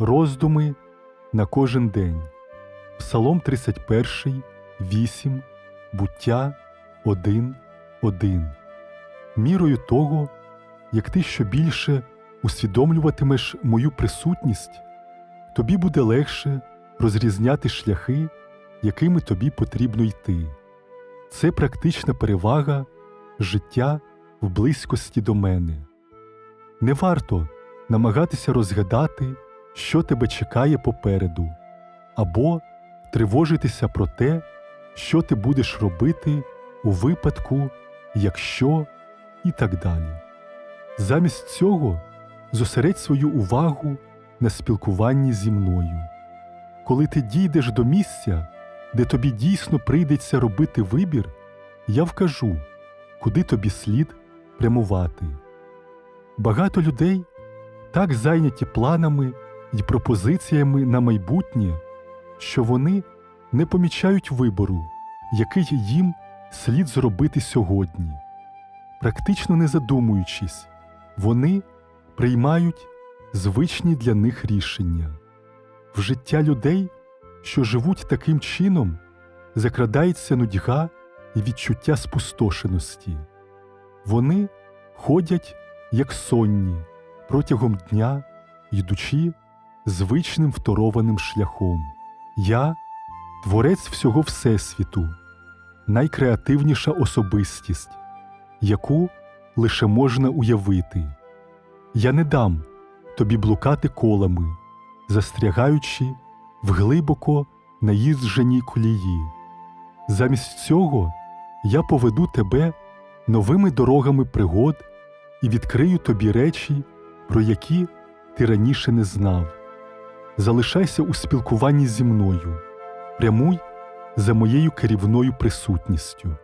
Роздуми на кожен день. Псалом 31, 8, буття 1, 1. Мірою того, як ти що більше усвідомлюватимеш мою присутність, тобі буде легше розрізняти шляхи, якими тобі потрібно йти. Це практична перевага життя в близькості до мене. Не варто намагатися розгадати, що тебе чекає попереду, або тривожитися про те, що ти будеш робити у випадку, якщо і так далі. Замість цього зосередь свою увагу на спілкуванні зі мною. Коли ти дійдеш до місця, де тобі дійсно прийдеться робити вибір, я вкажу, куди тобі слід прямувати. Багато людей так зайняті планами і пропозиціями на майбутнє, що вони не помічають вибору, який їм слід зробити сьогодні. Практично не задумуючись, вони приймають звичні для них рішення. В життя людей, що живуть таким чином, закрадається нудьга і відчуття спустошеності. Вони ходять як сонні протягом дня, йдучи звичним второваним шляхом. Я творець всього Всесвіту, найкреативніша особистість, яку лише можна уявити. Я не дам тобі блукати колами, застрягаючи в глибоко наїздженій колії. Замість цього я поведу тебе новими дорогами пригод і відкрию тобі речі, про які ти раніше не знав. Залишайся у спілкуванні зі мною, прямуй за моєю керівною присутністю.